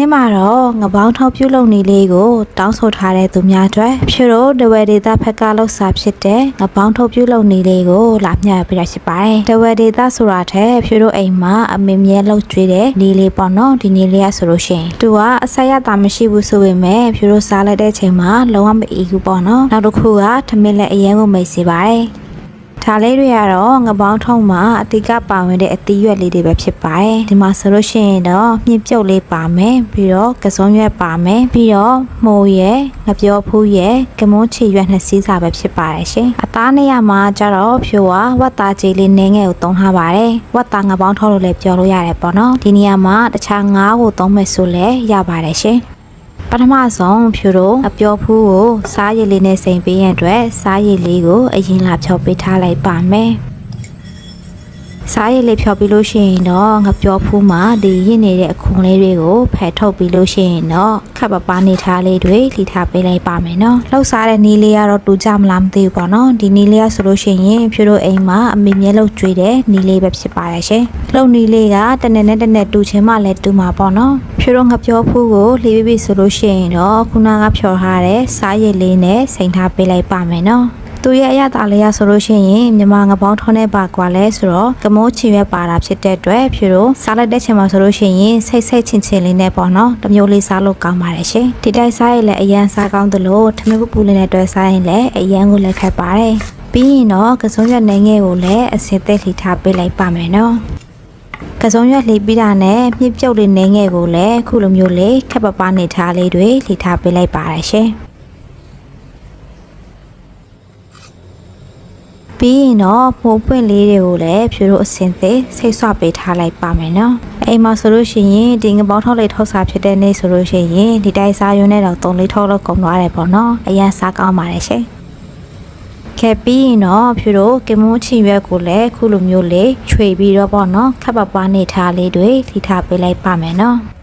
နေ့မှာတော့ငပေါင်းထောက်ပြုတ်လုံနေလေးကိုတောင်းဆိုထားတဲ့သူများအတွက်ဖြူတို့တဝဲဒေတာဖက်ကလောက်စာဖြစ်တဲ့ငပေါင်းထောက်ပြုတ်လုံနေလေးကိုလာမျှပေးရရှိပါတယ်တဝဲဒေတာဆိုတာထက်ဖြူတို့အိမ်မှာအမေမြဲလှုပ်ကြွေးတဲ့နေလေးပေါ့နော်ဒီနေလေးကဆိုလို့ရှိရင်သူကအဆက်ရတာမရှိဘူးဆိုပေမဲ့ဖြူတို့စားလိုက်တဲ့ချိန်မှာလုံးဝမအီဘူးပေါ့နော်နောက်တစ်ခုကထမင်းလက်အရင်ကိုမိတ်စေပါတယ် ဒါလေးတွေကတော့ငပေါင်းထုံးမှာအတိကပါဝင်တဲ့အသီးရွက်လေးတွေပဲဖြစ်ပါတယ်ဒီမှာဆိုလို့ရှိရင်တော့မြင့်ပြုတ်လေးပါမယ်ပြီးတော့ကစုံရွက်ပါမယ်ပြီးတော့မှုံရဲ့ငပြောဖူးရဲ့ကမွန်းချီရွက်နှစ်စီးစာပဲဖြစ်ပါတယ်ရှင်အသားနေရမှာကျတော့ဖြိုကဝတ်သားကြီးလေးနင်းငယ်ကိုသုံးထားပါတယ်ဝတ်သားငပေါင်းထုံးလို့လည်းပြောလို့ရတယ်ပေါ့နော်ဒီနေရာမှာတခြားငါးကိုသုံးမယ်ဆိုလည်းရပါတယ်ရှင် ပထမဆုံးဖြူတို့အပျော်ဖူးကိုစားရည်လေးနဲ့စိမ်ပေးရန်အတွက်စားရည်လေးကိုအရင်လာဖြောပေးထားလိုက်ပါမယ်။ စားရည်လေးဖြောပြီးလို့ရှိရင်တော့ငပျော်ဖူးမှာဒီရင့်နေတဲ့အခွန်လေးတွေကိုဖယ်ထုတ်ပြီးလို့ရှိရင်တော့ခပ်ပပနေထားလေးတွေလှီထားပေးလိုက်ပါမယ်နော်။လှုပ်စားတဲ့နီးလေးကတော့တူကြမလားမသိဘူးပေါ့နော်။ဒီနီးလေးကဆိုလို့ရှိရင်ဖြူတို့အိမ်မှာအမေမြဲလို့ကျွေးတဲ့နီးလေးပဲဖြစ်ပါတယ်ရှင်။လှုပ်နီးလေးကတနေ့နဲ့တနေ့တူချင်းမှလည်းတူမှာပေါ့နော်။ဖြူတို့ငပျော်ဖူးကိုလှီးပြီးပြီဆိုလို့ရှိရင်တော့ခုနကဖြောထားတဲ့စားရည်လေးနဲ့စိမ်ထားပေးလိုက်ပါမယ်နော်။ သူရဲ့အရသာလေးရဆိုလို့ရှိရင်မြမငပေါင်းထုံးနဲ့ပါကွာလဲဆိုတော့ကမိုးချီရွက်ပါတာဖြစ်တဲ့အတွက်ဖြူတို့စားလိုက်တဲ့ချိန်မှာဆိုလို့ရှိရင်စိတ်စိတ်ချင်းချင်းလေးနဲ့ပေါ့နော်တစ်မျိုးလေးစားလို့ကောင်းပါတယ်ရှင်ဒီတိုက်စားရင်လည်းအရန်စားကောင်းသလိုထမင်းပူပူလေးနဲ့တွဲစားရင်လည်းအရန်ကိုလည်းခက်ပါတယ်ပြီးရင်တော့ကစုံရွက်နေငယ်ကိုလည်းအစင်သက်လှီထားပေးလိုက်ပါမယ်နော်ကစုံရွက်လှီပြီးတာနဲ့မြစ်ပြုတ်လေးနေငယ်ကိုလည်းခုလိုမျိုးလေးခက်ပပနေထားလေးတွေလှီထားပေးလိုက်ပါတယ်ရှင် ပြီးရင်တော့ပိုးပွင့်လေးတွေကိုလည်းဖြူတို့အစင်သေးဆိတ်ဆွပေးထားလိုက်ပါမယ်နော်အိမ်မှာဆိုလို့ရှိရင်ဒီငပေါင်းထောက်လေးထောက်စားဖြစ်တဲ့နေ့ဆိုလို့ရှိရင်ဒီတိုက်စားရုံနဲ့တော့၃လေးထောက်လောက်ကုန်သွားတယ်ပေါ့နော်အရင်စားကောင်းပါတယ်ရှင်ခဲ့ပြီးရင်တော့ဖြူတို့ကင်မွန်းချီရွက်ကိုလည်းခုလိုမျိုးလေးခြွေပြီးတော့ပေါ့နော်ခပ်ပပနေထားလေးတွေထိထားပေးလိုက်ပါမယ်နော်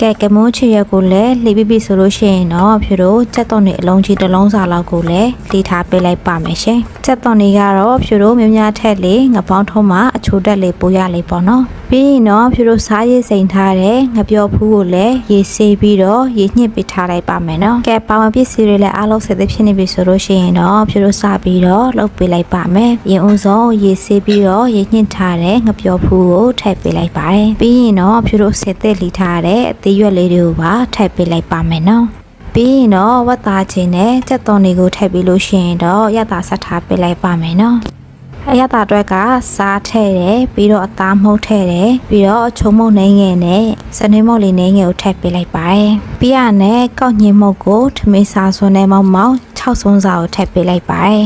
ကဲကင်မွန်းချီရွက်ကိုလည်းလှီးပြီးပြီဆိုလို့ရှိရင်တော့ဖြူတို့စက်သွန်တွေအလုံးကြီးတစ်လုံးစာလောက်ကိုလည်းလှီးထားပေးလိုက်ပါမယ်ရှင်စက်သွန်တွေကတော့ဖြူတို့များများထက်လေးငပေါင်းထုံးမှာအချိုတက်လေးပိုးရလေးပေါ့နော်ပြီးရင်တော့ဖြူတို့စားရည်စိန်ထားတဲ့ငပြောဖူးကိုလည်းရေဆေးပြီးတော့ရေညှစ်ပေးထားလိုက်ပါမယ်နော်။ကဲပါဝင်ပစ္စည်းတွေလည်းအားလုံးဆက်သဖြစ်နေပြီဆိုလို့ရှိရင်တော့ဖြူတို့စပြီးတော့လုပ်ပေးလိုက်ပါမယ်။ရင်ဦးဆုံးရေဆေးပြီးတော့ရေညှစ်ထားတဲ့ငပြောဖူးကိုထည့်ပေးလိုက်ပါတယ်။ပြီးရင်တော့ဖြူတို့ဆက်သက်လီထားတဲ့အသေးရွက်လေးတွေကိုပါထည့်ပေးလိုက်ပါမယ်နော်။ပြီးရင်တော့ဝတ်သားချင်းနဲ့ကြက်သွန်တွေကိုထည့်ပြီးလို့ရှိရင်တော့ရတာဆက်ထားပေးလိုက်ပါမယ်နော်။ အရတာအတွက်ကစားထဲ့တယ်ပြီးတော့အသားမှုတ်ထဲ့တယ်ပြီးတော့ချုံမုတ်နှင်းငယ်နဲ့စနေမုတ်လေးနှင်းငယ်ကိုထည့်ပေးလိုက်ပါတယ်ပြီးရနဲ့ကောက်ညင်မုတ်ကိုထမင်းစားစွန်းနဲ့မောက်မောက်6စွန်းစာကိုထည့်ပေးလိုက်ပါတယ်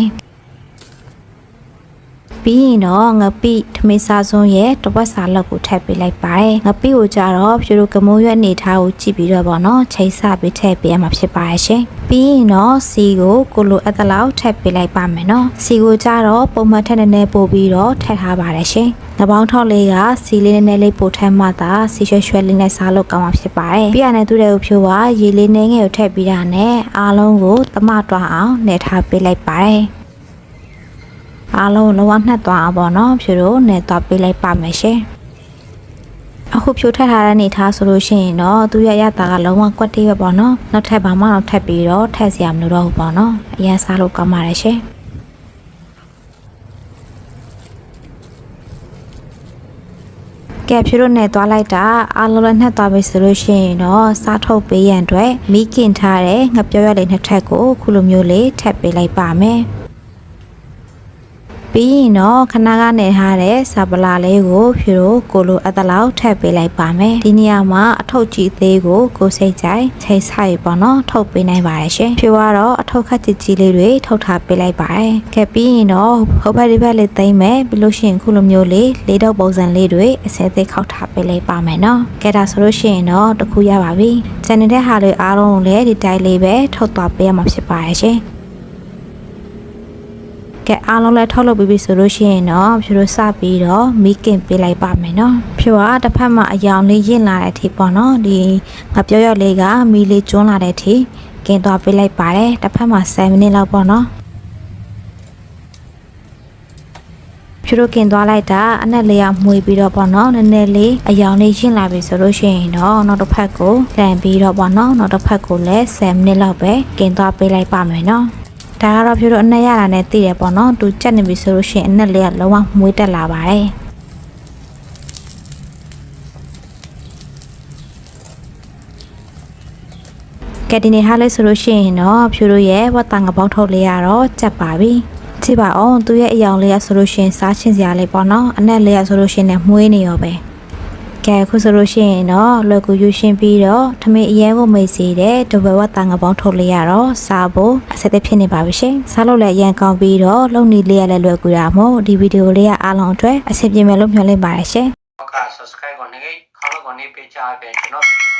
ပြီးရင်တော့ငပိထမင်းစားစွန်းရဲ့တဝက်စာလောက်ကိုထည့်ပေးလိုက်ပါတယ်ငပိကိုကြတော့ဖြူတို့ကမိုးရွက်အနေထားကိုကြည့်ပြီးတော့ဗောနော်ချိန်ဆပြီးထည့်ပေးရမှာဖြစ်ပါရဲ့ရှင်ပြီးရင်တော့စီကိုကိုလိုအပ်သလောက်ထည့်ပေးလိုက်ပါမယ်နော်စီကိုကြတော့ပုံမှန်ထက်နည်းနည်းပို့ပြီးတော့ထည့်ထားပါတယ်ရှင်ငပေါင်းထောက်လေးကစီလေးနည်းနည်းလေးပို့ထည့်မှသာစီရွှဲရွှဲလေးနဲ့စားလို့ကောင်းမှာဖြစ်ပါတယ်ပြီးရတဲ့သူတွေကိုဖြိုးကရေလေးနည်းငယ်ကိုထည့်ပြီးတာနဲ့အားလုံးကိုသမတွားအောင်နှည့်ထားပေးလိုက်ပါတယ် အားလုံးလုံးဝနှက်သွားအောင်ပေါ့နော်ဖြိုးတို့နဲ့သွားပေးလိုက်ပါမယ်ရှင်အခုဖြိုးထက်ထားတဲ့အနေထားဆိုလို့ရှိရင်တော့သူရရတာကလုံးဝကွက်တေးပဲပေါ့နော်နောက်ထပ်ဘာမှတော့ထပ်ပြီးတော့ထက်စရာမလိုတော့ဘူးပေါ့နော်အရင်စားလို့ကောင်းပါတယ်ရှင်ကဲဖြူတို့နဲ့သွားလိုက်တာအားလုံးလည်းနှက်သွားပြီဆိုလို့ရှိရင်တော့စားထုတ်ပေးရန်အတွက်မိခင်ထားတဲ့ငပြောရလေးနှစ်ထပ်ကိုခုလိုမျိုးလေးထပ်ပေးလိုက်ပါမယ် ပြီးရင်တော့ခဏကနေထားတဲ့ဆာပလာလေးကိုဖြူတို့ကိုလိုအပ်သလောက်ထည့်ပေးလိုက်ပါမယ်ဒီနေရာမှာအထုပ်ကြီးသေးကိုကိုစိတ်ကြိုက်ချိန်ဆိုင်ပေါ့နော်ထုတ်ပေးနိုင်ပါတယ်ရှင်ဖြူကတော့အထုပ်ခက်ကြီးကြီးလေးတွေထုတ်ထားပေးလိုက်ပါတယ်ကဲပြီးရင်တော့ဟိုဘက်ဒီဘက်လေးသိမ့်မယ်ပြီးလို့ရှိရင်ခုလိုမျိုးလေးလေးတော့ပုံစံလေးတွေအစဲသေးခောက်ထားပေးလိုက်ပါမယ်နော်ကဲဒါဆိုလို့ရှိရင်တော့တခုရပါပြီကျန်တဲ့ဟာတွေအားလုံးကိုလည်းဒီတိုင်းလေးပဲထုတ်သွားပေးရမှာဖြစ်ပါတယ်ရှင် ကဲအားလုံးလည်းထုတ်လုပ်ပြီးပြီဆိုလို့ရှိရင်တော့ဖြူတို့စပြီးတော့မီးကင်ပေးလိုက်ပါမယ်နော်ဖြူကတစ်ဖက်မှာအယောင်လေးရင့်လာတဲ့အထိပေါ့နော်ဒီငါပြောရလေးကမီးလေးကျွန်းလာတဲ့အထိကင်သွားပေးလိုက်ပါတယ်တစ်ဖက်မှာ7မိနစ်လောက်ပေါ့နော် ဖြူတို့กินသွားလိုက်တာအနက်လေးကမှုေပြီးတော့ပေါ့နော်နည်းနည်းလေးအယောင်လေးရှင်းလာပြီဆိုလို့ရှိရင်တော့နောက်တစ်ဖက်ကိုတန်ပြီးတော့ပေါ့နော်နောက်တစ်ဖက်ကိုလည်း10မိနစ်လောက်ပဲกินသွားပေးလိုက်ပါမယ်နော် ဒါကတော့ဖြူတို့အနက်ရတာနဲ့သိတယ်ပေါ့နော်သူကြက်နေပြီဆိုလို့ရှိရင်အနက်လေးကလုံးဝမှုေတက်လာပါတယ်ကဲဒီနေ့ထားလဲဆိုလို့ရှိရင်တော့ဖြူတို့ရဲ့ဝတ်တန်ငပေါင်းထုတ်လေးရတော့ကြက်ပါပြီကြည့်ပါအောင်သူရဲ့အယောင်လေးရဆိုလို့ရှိရင်စားချင်းစရာလေးပေါ့နော်အနက်လေးရဆိုလို့ရှိရင်လည်းမှုေးနေရောပဲ ကဲအခုဆိုလို့ရှိရင်တော့လွယ်ကူယူရှင်းပြီးတော့ထမင်းအရင်ကိုမိတ်စီတဲ့တဝဲဝတ်တန်ငပေါင်းထုတ်လေးရတော့စားဖို့အဆက်သက်ဖြစ်နေပါပြီရှင်စားလို့လည်းအရင်ကောင်းပြီးတော့လုံနေလေးရလည်းလွယ်ကူတာမို့ဒီဗီဒီယိုလေးကအားလုံးအတွက်အဆင်ပြေမယ်လို့မျှော်လင့်ပါတယ်ရှင်က subscribe ကိုနေခေါင်းကိုနေပေးချပေးကျွန်တော်ဗီဒီယို